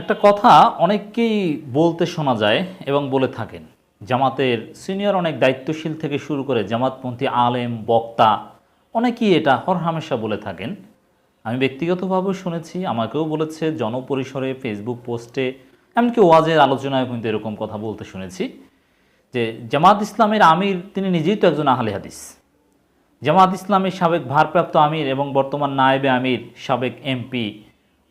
একটা কথা অনেককেই বলতে শোনা যায় এবং বলে থাকেন। জামাতের সিনিয়র অনেক দায়িত্বশীল থেকে শুরু করে জামাতপন্থী আলেম, বক্তা, অনেকেই এটা হরহামেশা বলে থাকেন। আমি ব্যক্তিগতভাবেও শুনেছি, আমাকেও বলেছে, জনপরিসরে ফেসবুক পোস্টে, এমনকি ওয়াজের আলোচনায় কিন্তু এরকম কথা বলতে শুনেছি যে জামাত ইসলামের আমির, তিনি নিজেই তো একজন আহলে হাদিস। জামাত ইসলামের সাবেক ভারপ্রাপ্ত আমির এবং বর্তমান নায়েবে আমির, সাবেক এমপি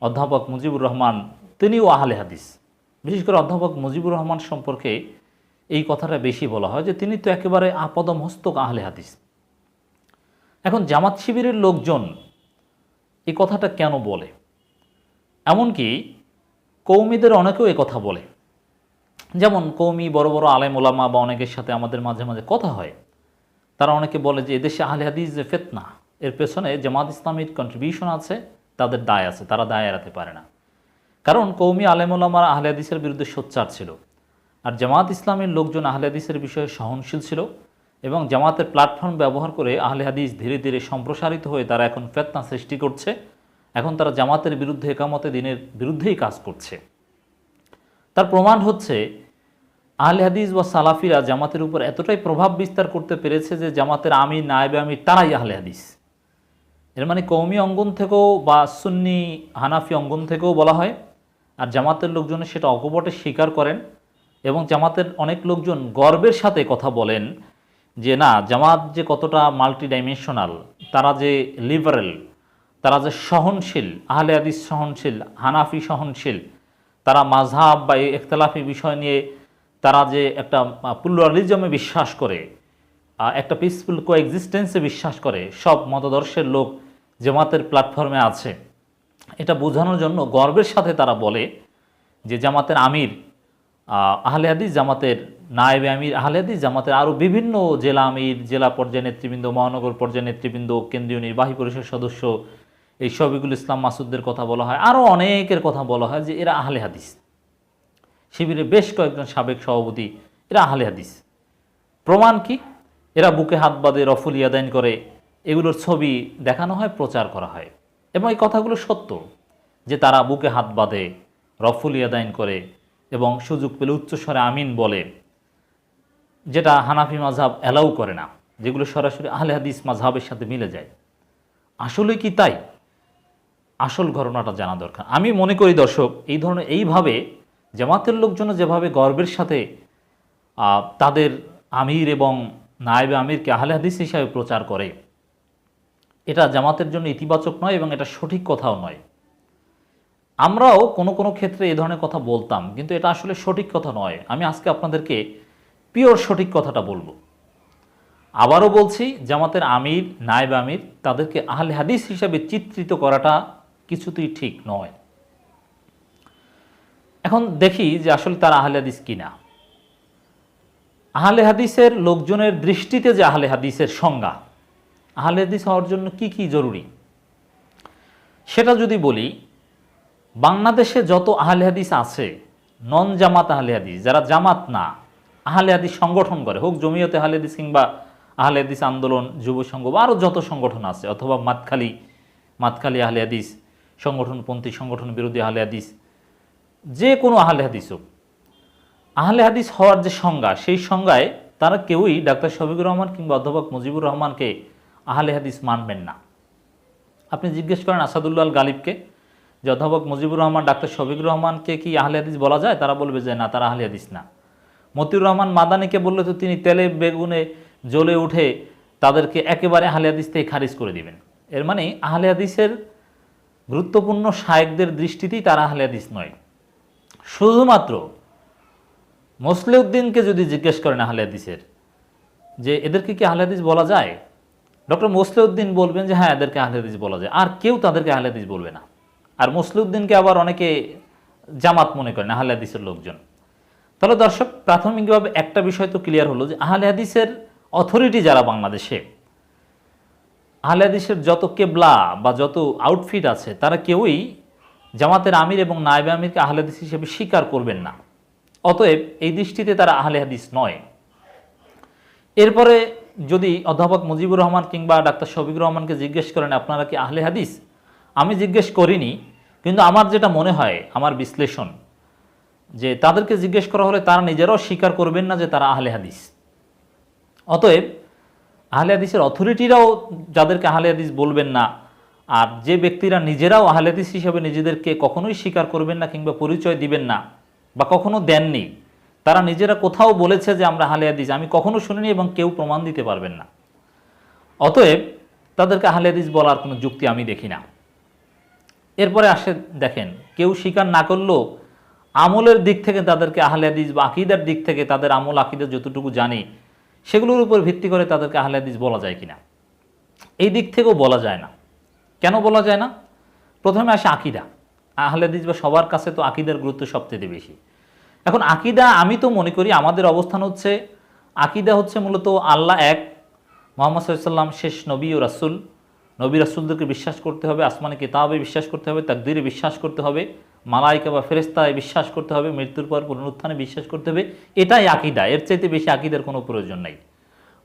অধ্যাপক মুজিবুর রহমান তিনিও আহলে হাদিস। বিশেষ করে অধ্যাপক মুজিবুর রহমান সম্পর্কে এই কথাটা বেশি বলা হয় যে তিনি তো একেবারে আপদম হস্তক আহলে হাদিস। এখন জামাত শিবিরের লোকজন এই কথাটা কেন বলে? এমনকি কৌমিদের অনেকেও কথা বলে। যেমন কৌমি বড় বড় আলেম ওলামা বা অনেকের সাথে আমাদের মাঝে মাঝে কথা হয়। তারা অনেকে বলে যে এদেশে আহলে হাদিস যে ফেতনা, এর পেছনে জামাত ইসলামীর কন্ট্রিবিউশন আছে, তাদের দায় আছে, তারা দায় এড়াতে পারে না। কারণ কৌমি আলেমুলামার আহলে হাদিসের বিরুদ্ধে সোচ্চার ছিল। আর জামাত ইসলামের লোকজন আহলে হাদিসের বিষয়ে সহনশীল ছিল এবং জামাতের প্ল্যাটফর্ম ব্যবহার করে আহলে হাদিস ধীরে ধীরে সম্প্রসারিত হয়ে তারা এখন ফেতনা সৃষ্টি করছে। এখন তারা জামাতের বিরুদ্ধে একামতে দিনের বিরুদ্ধেই কাজ করছে। তার প্রমাণ হচ্ছে আহলে হাদিস বা সালাফিরা জামাতের উপর এতটাই প্রভাব বিস্তার করতে পেরেছে যে জামাতের আমি নায়েবে আমি তারাই আহলে হাদিস এর মানে কৌমি অঙ্গন থেকেও বা সুন্নি হানাফি অঙ্গন থেকেও বলা হয়। আর জামাতের লোকজন সেটা অকপটে স্বীকার করেন এবং জামাতের অনেক লোকজন গর্বের সাথে কথা বলেন যে না, জামাত যে কতটা মাল্টি ডাইমেনশনাল তারা যে লিবারেল তারা যে সহনশীল, আহলে হাদিস সহনশীল, হানাফি সহনশীল, তারা মাঝহাব বা এই ইখতলাফি বিষয় নিয়ে তারা যে একটা প্লুরালিজমে বিশ্বাস করে একটা পিসফুল কো এক্সিস্টেন্সে বিশ্বাস করে, সব মতাদর্শের লোক জামাতের প্ল্যাটফর্মে আছে। এটা বোঝানোর জন্য গর্বের সাথে তারা বলে যে জামাতের আমির আহ, আহলে হাদিস জামাতের নায়েবে আমির আহলে হাদিস জামাতের আরও বিভিন্ন জেলা আমির জেলা পর্যায়ে নেতৃবৃন্দ মহানগর পর্যায়ে নেতৃবৃন্দ কেন্দ্রীয় নির্বাহী পরিষদ সদস্য এই শফিকুল ইসলাম মাসুদদের কথা বলা হয়। আরও অনেকের কথা বলা হয় যে এরা আহলে হাদিস। শিবিরে বেশ কয়েকজন সাবেক সভাপতি এরা আহলে হাদিস। প্রমাণ কি? এরা বুকে হাত বাঁধে রফুল ইয়াদাইন করে এগুলোর ছবি দেখানো হয় প্রচার করা হয়। এবং এই কথাগুলো সত্য যে তারা বুকে হাত বাঁধে, রফুল ইয়াদাইন করে এবং সুযোগ পেলে উচ্চস্বরে আমিন বলে, যেটা হানাফি মাঝহাব অ্যালাউ করে না, যেগুলো সরাসরি আহলে হাদিস মাঝহাবের সাথে মিলে যায়। আসলে কি তাই? আসল ঘটনাটা জানা দরকার। আমি মনে করি দর্শক, এই ধরনের এইভাবে জামাতের লোকজন যেভাবে গর্বের সাথে তাদের আমির এবং নায়েবে আমিরকে আহলে হাদিস হিসাবে প্রচার করে এটা জামাতের জন্য ইতিবাচক নয় এবং এটা সঠিক কথাও নয়। আমরাও কোনো কোনো ক্ষেত্রে এ ধরনের কথা বলতাম, কিন্তু এটা আসলে সঠিক কথা নয়। আমি আজকে আপনাদেরকে পিওর সঠিক কথাটা বলব। আবারও বলছি, জামাতের আমির, নায়েব আমির, তাদেরকে আহলে হাদিস হিসাবে চিত্রিত করাটা কিছুতেই ঠিক নয়। এখন দেখি যে আসলে তারা আহলে হাদিস কিনা। আহলে হাদিসের লোকজনের দৃষ্টিতে যে আহলে হাদিসের সংজ্ঞা আহলে হাদিস হওয়ার জন্য কি কি জরুরি? সেটা যদি বলি, বাংলাদেশে যত আহলে হাদিস আছে নন জামাত আহলে হাদিস, যারা জামাত না, আহলে হাদিস সংগঠন করে, হোক জমিয়তে আহলে হাদিস কিংবা আহলে হাদিস আন্দোলন, যুব সংঘ বা আরও যত সংগঠন আছে, অথবা মাতখালি মাতখালি আহলে হাদিস সংগঠনপন্থী সংগঠন, বিরোধী আহলে হাদিস, যে কোনো আহলে হাদিস হোক, আহলে হাদিস হওয়ার যে সংজ্ঞা, সেই সংজ্ঞায় তারা কেউই ডাক্তার শফিকুর রহমান কিংবা অধ্যাপক মুজিবুর রহমানকে আহলে হাদিস মানবেন না। আপনি জিজ্ঞেস করেন আসাদুল্লাহ গালিবকে যে, অধ্যাপক মুজিবুর রহমান, ডাক্তার শফিকুর রহমানকে কি আহলে হাদিস বলা যায়? তারা বলবে যে, না, তারা আহলে হাদিস না। মতিউর রহমান মাদানিকে বললে তো তিনি তেলে বেগুনে জ্বলে উঠে তাদেরকে একেবারে আহলে হাদিস থেকে খারিজ করে দিবেন। এর মানে আহলে হাদিসের গুরুত্বপূর্ণ শায়েকদের দৃষ্টিতেই তারা আহলে হাদিস নয়। শুধুমাত্র মোসলেউদ্দিনকে যদি জিজ্ঞেস করেন আহলে হাদিসের, যে, এদেরকে কি আহলে হাদিস বলা যায়? ডক্টর মোসলেউদ্দিন বলবেন যে হ্যাঁ এদেরকে আহলে হাদিস বলা যায়। আর কেউ তাদেরকে আহলে হাদিস বলবে না। আর মোসলেউদ্দিনকে আবার অনেকে জামাত মনে করেন, আহলে হাদিসের লোকজন। তাহলে দর্শক, প্রাথমিকভাবে একটা বিষয় তো ক্লিয়ার হলো যে, আহলে হাদিসের অথরিটি যারা বাংলাদেশে, আহলে হাদিসের যত কেবলা বা যত আউটফিট আছে, তারা কেউই জামাতের আমির এবং নায়েবে আমিরকে আহলে হাদিস হিসেবে স্বীকার করবেন না। অতএব এই দৃষ্টিতে তারা আহলে হাদিস নয়। এরপরে যদি অধ্যাপক মুজিবুর রহমান কিংবা ডাক্তার শফিকুর রহমানকে জিজ্ঞেস করেন, আপনারা কি আহলে হাদিস? আমি জিজ্ঞেস করিনি, কিন্তু আমার যেটা মনে হয়, আমার বিশ্লেষণ, যে তাদেরকে জিজ্ঞেস করা হলে তারা নিজেরাও স্বীকার করবেন না যে তারা আহলে হাদিস। অতএব আহলে হাদিসের অথরিটিরাও যাদেরকে আহলে হাদিস বলবেন না, আর যে ব্যক্তিরা নিজেরাও আহলে হাদিস হিসেবে নিজেদেরকে কখনোই স্বীকার করবেন না কিংবা পরিচয় দিবেন না বা কখনো দেননি তারা নিজেরা কোথাও বলেছে যে আমরা আহলে হাদিস, আমি কখনো শুনিনি এবং কেউ প্রমাণ দিতে পারবেন না। অতএব তাদেরকে আহলে হাদিস বলার কোনো যুক্তি আমি দেখি না। এরপরে আসে, দেখেন, কেউ স্বীকার না করলেও আমলের দিক থেকে তাদেরকে আহলে হাদিস বা আকিদার দিক থেকে তাদের আমল, আকিদা যতটুকু জানি, সেগুলোর উপর ভিত্তি করে তাদেরকে আহলে হাদিস বলা যায় কিনা। এই দিক থেকেও বলা যায় না। কেন বলা যায় না? প্রথমে আসে আকিদা। আহলে হাদিস বা সবার কাছে তো আকিদার গুরুত্ব সবচেয়ে বেশি। এখন আকিদা আমি তো মনে করি আমাদের অবস্থান হচ্ছে, আকিদা হচ্ছে মূলত আল্লাহ এক, মোহাম্মদ সাল্লাম শেষ নবী ও রাসুল। নবী রাসুলদেরকে বিশ্বাস করতে হবে, আসমানি কিতাবে বিশ্বাস করতে হবে, তাকদিরে বিশ্বাস করতে হবে, মালাইকা বা ফেরেস্তায় বিশ্বাস করতে হবে, মৃত্যুর পর পুনরুত্থানে বিশ্বাস করতে হবে, এটাই আকিদা। এর চাইতে বেশি আকিদার কোনো প্রয়োজন নাই।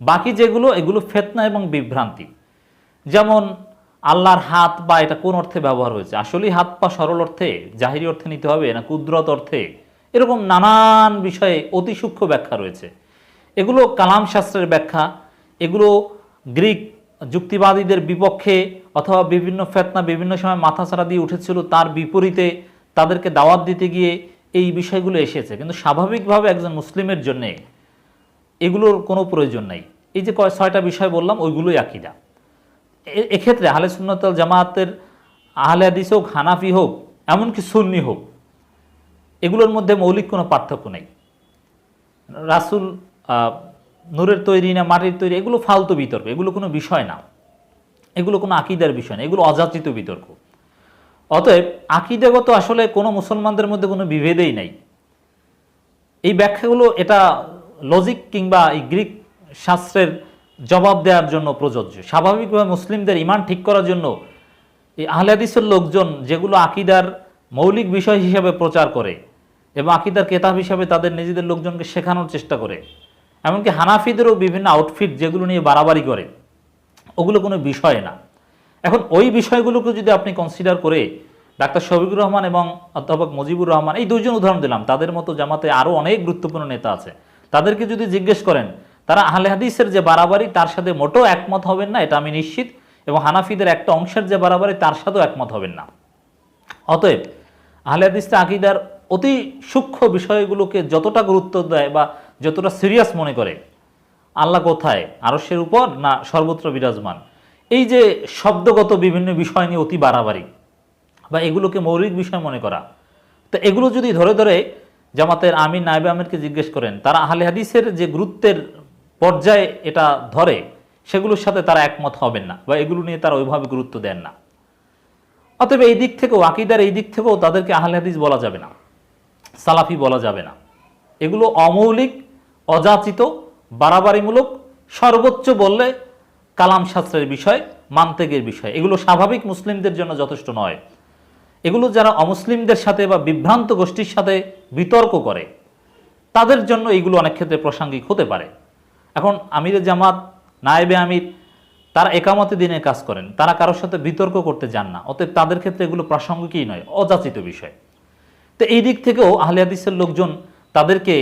বাকি যেগুলো, এগুলো ফেতনা এবং বিভ্রান্তি। যেমন আল্লাহর হাত বা এটা কোন অর্থে ব্যবহার হয়েছে? আসলেই হাত পা সরল অর্থে, জাহিরি অর্থে নিতে হবে না, কুদরত অর্থে। এরকম নানান বিষয়ে অতি সূক্ষ্ম ব্যাখ্যা রয়েছে। এগুলো কালাম শাস্ত্রের ব্যাখ্যা, এগুলো গ্রিক যুক্তিবাদীদের বিপক্ষে অথবা বিভিন্ন ফেতনা বিভিন্ন সময় মাথাছাড়া দিয়ে উঠেছিল, তার বিপরীতে তাদেরকে দাওয়াত দিতে গিয়ে এই বিষয়গুলো এসেছে। কিন্তু স্বাভাবিকভাবে একজন মুসলিমের জন্যে এগুলোর কোনো প্রয়োজন নাই। এই যে কয় ছয়টা বিষয় বললাম, ওইগুলোই আকিদা। এক্ষেত্রে আহলে সুন্নতল জামাতের আহলে হাদিস হোক হানাফি হোক, এমনকি সুন্নি হোক এগুলোর মধ্যে মৌলিক কোনো পার্থক্য নেই। রাসুল নূরের তৈরি না মাটির তৈরি, এগুলো ফালতু বিতর্ক, এগুলো কোনো বিষয় না। এগুলো কোনো আকিদার বিষয় না, এগুলো অযাচিত বিতর্ক। অতএব আকিদাগত আসলে কোনো মুসলমানদের মধ্যে কোনো বিভেদেই নাই। এই ব্যাখ্যাগুলো এটা লজিক কিংবা এই গ্রিক শাস্ত্রের জবাব দেওয়ার জন্য প্রযোজ্য। স্বাভাবিকভাবে মুসলিমদের ইমান ঠিক করার জন্য এই আহলাদিসের লোকজন যেগুলো আকিদার মৌলিক বিষয় হিসাবে প্রচার করে এবং আকিদার কেতাব হিসাবে তাদের নিজেদের লোকজনকে শেখানোর চেষ্টা করে। এমনকি হানাফিদেরও বিভিন্ন আউটফিট যেগুলো নিয়ে বাড়াবাড়ি করে, ওগুলো কোনো বিষয় না। এখন ওই বিষয়গুলোকে যদি আপনি কনসিডার করে ডাক্তার শফিকুর রহমান এবং অধ্যাপক মুজিবুর রহমান, এই দুজন উদাহরণ দিলাম, তাদের মতো জামাতে আরও অনেক গুরুত্বপূর্ণ নেতা আছে। তাদেরকে যদি জিজ্ঞেস করেন, তারা আহলে হাদিসের যে বাড়াবাড়ি, তার সাথে মোটেও একমত হবেন না, এটা আমি নিশ্চিত, এবং হানাফিদের একটা অংশের যে বাড়াবাড়ি, তার সাথেও একমত হবেন না। অতএব আহলে হাদিসটা আকিদার অতি সূক্ষ্ম বিষয়গুলোকে যতটা গুরুত্ব দেয় বা যতটা সিরিয়াস মনে করে, আল্লাহ কোথায়? আরশের উপর না সর্বত্র বিরাজমান? এই যে শব্দগত বিভিন্ন বিষয় নিয়ে অতি বাড়াবাড়ি বা এগুলোকে মৌলিক বিষয় মনে করা, তো এগুলো যদি ধরে ধরে জামাতের আমির নাইবে আমিরকে জিজ্ঞেস করেন, তারা আহলে হাদিসের যে গুরুত্বের পর্যায়ে এটা ধরে, সেগুলোর সাথে তারা একমত হবেন না বা এগুলো নিয়ে তারা ওইভাবে গুরুত্ব দেন না। অতএব এই দিক থেকেও, আকিদার এই দিক থেকেও তাদেরকে আহলে হাদিস বলা যাবে না। সালাফি বলা যাবে না। এগুলো অমৌলিক, অযাচিত, বাড়াবাড়িমূলক, সর্বোচ্চ বললে কালাম শাস্ত্রের বিষয় মান্তেকের বিষয়। এগুলো স্বাভাবিক মুসলিমদের জন্য যথেষ্ট নয়। এগুলো যারা অমুসলিমদের সাথে বা বিভ্রান্ত গোষ্ঠীর সাথে বিতর্ক করে, তাদের জন্য এগুলো অনেক ক্ষেত্রে প্রাসঙ্গিক হতে পারে। এখন আমিরের জামাত নায়েবে আমির তারা একামতে দিনে কাজ করেন। তারা কারোর সাথে বিতর্ক করতে যান না। অতএব তাদের ক্ষেত্রে এগুলো প্রাসঙ্গিকই নয় অযাচিত বিষয়। তো এই দিক থেকেও আহলে হাদিসের লোকজন তাদেরকে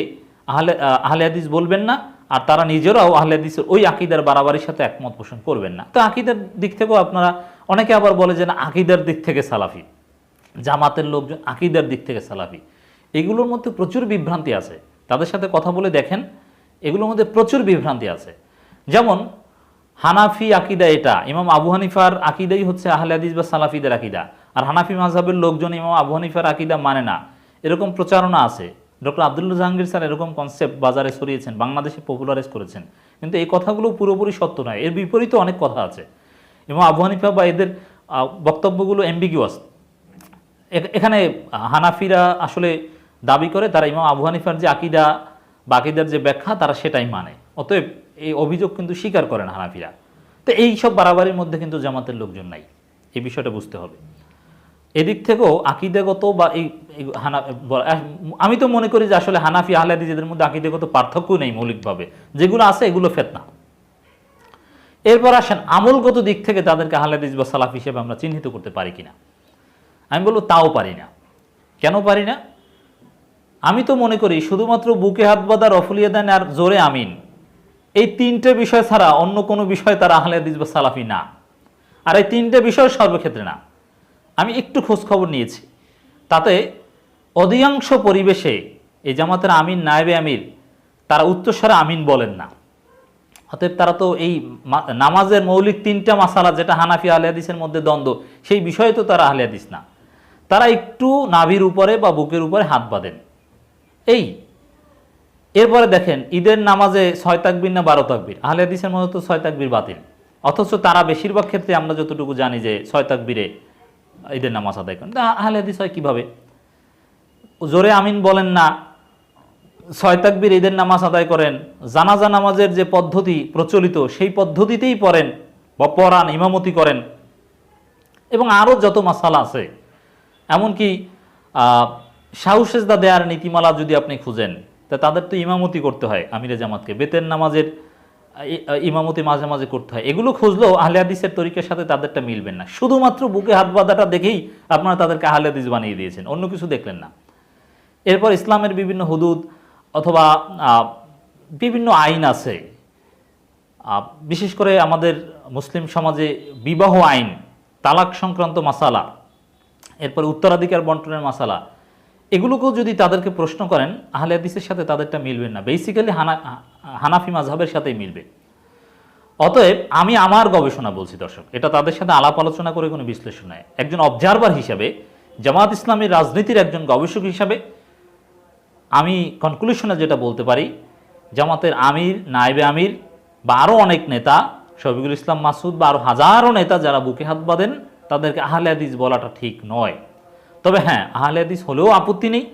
আহলে আহ, আহলে হাদিস বলবেন না আর তারা নিজেরাও আহলে হাদিসের ওই আকিদার বাড়াবাড়ির সাথে একমত পোষণ করবেন না। তো আকিদার দিক থেকেও আপনারা অনেকে আবার বলে যে না আকিদার দিক থেকে সালাফি। জামাতের লোকজন আকিদার দিক থেকে সালাফি। এগুলোর মধ্যে প্রচুর বিভ্রান্তি আছে। তাদের সাথে কথা বলে দেখেন এগুলোর মধ্যে প্রচুর বিভ্রান্তি আছে। যেমন হানাফি আকিদা এটা। ইমাম আবু হানিফার আকিদাই হচ্ছে আহলে হাদিস বা সালাফিদের আকিদা। আর হানাফি মাযহাবের লোকজন ইমাম আবু হানিফার আকিদা মানে না। এরকম প্রচারণা আছে। ডক্টর আব্দুল্লাহ জাহাঙ্গীর স্যার এরকম কনসেপ্ট বাজারে ছড়িয়েছেন, বাংলাদেশে পপুলারাইজ করেছেন। কিন্তু এই কথাগুলো পুরোপুরি সত্য নয়। এর বিপরীতে অনেক কথা আছে। এবং আবু হানিফা বা এদের বক্তব্যগুলো অ্যাম্বিগুয়াস এখানে হানাফিরা আসলে দাবি করে, তারা ইমাম আবু হানিফার যে আকিদা বা আকিদার যে ব্যাখ্যা, তারা সেটাই মানে। অতএব এই অভিযোগ কিন্তু স্বীকার করেন হানাফিরা। তো এই সব বাড়াবাড়ির মধ্যে কিন্তু জামাতের লোকজন নাই। এই বিষয়টা বুঝতে হবে। এদিক থেকেও আকিদাগত বা এই হানা আমি তো মনে করি যে আসলে হানাফি আহলাদি যেদের মধ্যে আকিদাগত পার্থক্য নেই মৌলিকভাবে। যেগুলো আছে এগুলো ফেতনা। এরপর আসেন, আমলগত দিক থেকে তাদেরকে আহলাদিস বা সালাফ হিসেবে আমরা চিহ্নিত করতে পারি কিনা। আমি বলব তাও পারি না। কেন পারি না? আমি তো মনে করি শুধুমাত্র বুকে হাত বাঁধা রফুলিয়া দেন আর জোরে আমিন। এই তিনটে বিষয় ছাড়া অন্য কোনো বিষয় তারা আহলে হাদিস বা সালাফি না। আর এই তিনটে বিষয় সর্বক্ষেত্রে না। আমি একটু খোঁজ খবর নিয়েছি। তাতে অধিকাংশ পরিবেশে এই জামাতের আমিন নায়েবে আমির তারা উচ্চস্বরে আমিন বলেন না। অতএব তারা তো এই নামাজের মৌলিক তিনটা মাসালা যেটা হানাফি আহলে হাদিসের মধ্যে দ্বন্দ্ব, সেই বিষয়ে তো তারা আহলে হাদিস না। তারা একটু নাভির উপরে বা বুকের উপরে হাত বাঁধেন। এই এরপরে দেখেন, ঈদের নামাজে ছয় তাকবির না বারো তাকবির? আহলে হাদিসের মধ্যে তো ছয় তাকবির বাতিল। অথচ তারা বেশিরভাগ ক্ষেত্রে আমরা যতটুকু জানি যে ছয় তাকবিরে ঈদের নামাজ আদায় করেন। তা আহলে হাদিস হয় কীভাবে? জোরে আমিন বলেন না, ছয় তাকবির ঈদের নামাজ আদায় করেন, জানাজা নামাজের যে পদ্ধতি প্রচলিত, সেই পদ্ধতিতেই পড়েন বা পড়ান, ইমামতি করেন। এবং আরও যত মাসালা আছে, এমনকি সাহুসেজদা দেয়ার নীতিমালা যদি আপনি খুঁজেন তা তাদের তো ইমামতি করতে হয় আমিরে জামাতকে। বেতের নামাজের ইমামতি মাঝে মাঝে করতে হয়। এগুলো খুঁজলেও আহলে হাদিসের তরিকের সাথে তাদেরটা মিলবেন না। শুধুমাত্র বুকে হাত বাঁধাটা দেখেই আপনারা তাদেরকে আহলে হাদিস বানিয়ে দিয়েছেন, অন্য কিছু দেখলেন না। এরপর ইসলামের বিভিন্ন হুদুদ অথবা বিভিন্ন আইন আছে। বিশেষ করে আমাদের মুসলিম সমাজে বিবাহ আইন, তালাক সংক্রান্ত মাসালা, এরপর উত্তরাধিকার বন্টনের মাসালা এগুলোকেও যদি তাদেরকে প্রশ্ন করেন, আহলে হাদিসের সাথে তাদেরটা মিলবে না। বেসিক্যালি হানা, হানাফি মাঝহের সাথেই মিলবে। অতএব আমি আমার গবেষণা বলছি, দর্শক, এটা তাদের সাথে আলাপ আলোচনা করে কোনো বিশ্লেষণ নয় একজন অবজারভার হিসাবে, জামাত ইসলামের রাজনীতির একজন গবেষক হিসাবে, আমি কনক্লুশনে যেটা বলতে পারি, জামাতের আমির, নায়েবে আমির, বা আরও অনেক নেতা, শফিকুল ইসলাম মাসুদ বা আরও হাজারো নেতা যারা বুকে হাত বাঁধেন, তাদেরকে আহলে হাদিস বলাটা ঠিক নয়। তবে হ্যাঁ আহলে হাদিস হলেও আপত্তি নেই।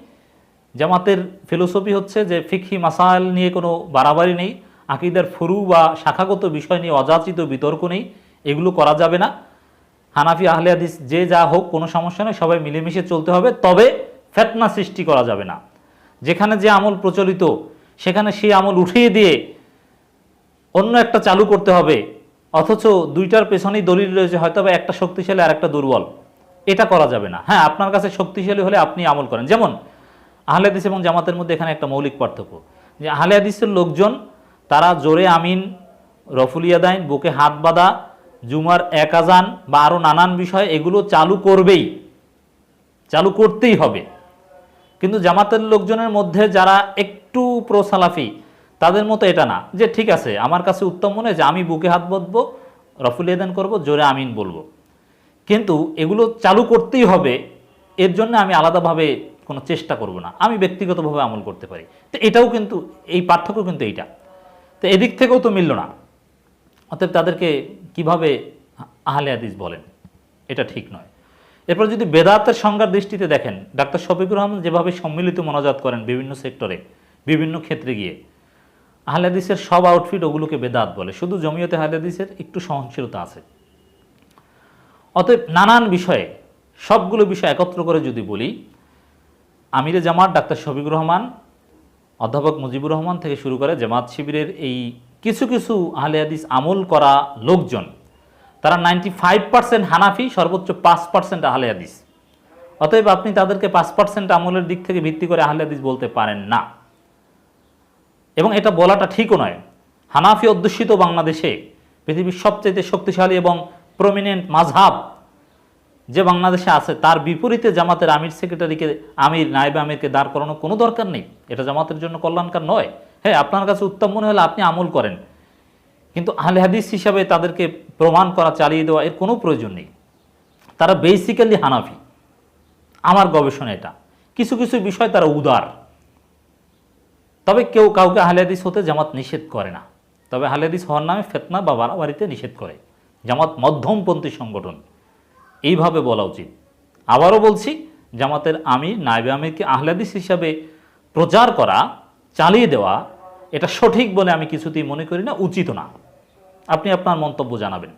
জামাতের ফিলোসফি হচ্ছে যে ফিকহি মাসাইল নিয়ে কোনো বাড়াবাড়ি নেই। আকিদার ফুরু বা শাখাগত বিষয় নিয়ে অযাচিত বিতর্ক নেই। এগুলো করা যাবে না। হানাফি আহলে হাদিস যে যা হোক, কোনো সমস্যা নেই, সবাই মিলেমিশে চলতে হবে। তবে ফেতনা সৃষ্টি করা যাবে না। যেখানে যে আমল প্রচলিত, সেখানে সেই আমল উঠিয়ে দিয়ে অন্য একটা চালু করতে হবে। অথচ দুইটার পেছনেই দলিল রয়েছে হয়তো একটা শক্তিশালী আর একটা দুর্বল। এটা করা যাবে না। হ্যাঁ আপনার কাছে শক্তিশালী হলে আপনি আমল করেন। যেমন, আহলে হাদিস এবং জামাতের মধ্যে এখানে একটা মৌলিক পার্থক্য। যে আহলে হাদিসের লোকজন, তারা জোরে আমিন রফুলিয়া দাইন বুকে হাত বাঁধা, জুমার এক আজান বা আরও নানান বিষয়, এগুলো চালু করবেই। চালু করতেই হবে। কিন্তু জামাতের লোকজনের মধ্যে যারা একটু প্রসালাফি, তাদের মতো এটা না। যে ঠিক আছে, আমার কাছে উত্তম মনে যে আমি বুকে হাত বাঁধবো, রফুল এদান করব, জোরে আমিন বলব। কিন্তু এগুলো চালু করতেই হবে, এর জন্য আমি আলাদাভাবে কোনো চেষ্টা করব না। আমি ব্যক্তিগতভাবে আমল করতে পারি। তো এটাও কিন্তু, এই পার্থক্য কিন্তু এইটা। তো এদিক থেকেও তো মিলল না। অতএব তাদেরকে কীভাবে আহলে হাদিস বলেন? এটা ঠিক নয়। এরপর যদি বেদাতের সংজ্ঞার দৃষ্টিতে দেখেন, ডাক্তার শফিকুর রহমান যেভাবে সম্মিলিত মনোজাত করেন বিভিন্ন সেক্টরে, বিভিন্ন ক্ষেত্রে গিয়ে, আহলে হাদিসের সব আউটফিট ওগুলোকে বেদাত বলে। শুধু জমিয়তে আহলে হাদিসের একটু সহনশীলতা আছে। অতএব নানান বিষয়ে সবগুলো বিষয় একত্র করে যদি বলি, আমিরে জামাত ডাক্তার শফিকুর রহমান, অধ্যাপক মুজিবুর রহমান থেকে শুরু করে জামাত শিবিরের এই কিছু কিছু আহলে হাদিস আমল করা লোকজন, তারা নাইনটি ফাইভ পার্সেন্ট হানাফি, সর্বোচ্চ পাঁচ পার্সেন্ট আহলে হাদিস। অতএব আপনি তাদেরকে পাঁচ পার্সেন্ট আমলের দিক থেকে ভিত্তি করে আহলে হাদিস বলতে পারেন না। এবং এটা বলাটা ঠিকও নয়। হানাফি অধ্যুষিত বাংলাদেশে পৃথিবীর সবচেয়ে শক্তিশালী এবং প্রমিনেন্ট মাঝহাব যে বাংলাদেশে আছে, তার বিপরীতে জামাতের আমির সেক্রেটারিকে আমির নায়েবে আমিরকে দাঁড় করানোর কোনো দরকার নেই। এটা জামাতের জন্য কল্যাণকার নয়। হ্যাঁ আপনার কাছে উত্তম মনে হলে আপনি আমল করেন। কিন্তু আহলে হাদিস হিসাবে তাদেরকে প্রমাণ করা, চালিয়ে দেওয়া, এর কোনো প্রয়োজন নেই। তারা বেসিক্যালি হানাফি। আমার গবেষণা এটা। কিছু কিছু বিষয় তারা উদার। তবে কেউ কাউকে আহলে হতে জামাত নিষেধ করে না। তবে আহলে হওয়ার নামে ফেতনা বা বাড়াবাড়িতে নিষেধ করে। জামাত মধ্যমপন্থী সংগঠন। এইভাবে বলা উচিত। আবারও বলছি, জামাতের আমির নাইবে আমিরকে আহলাদিস হিসাবে প্রচার করা, চালিয়ে দেওয়া, এটা সঠিক বলে আমি কিছুতেই মনে করি না, উচিত না। আপনি আপনার মন্তব্য জানাবেন।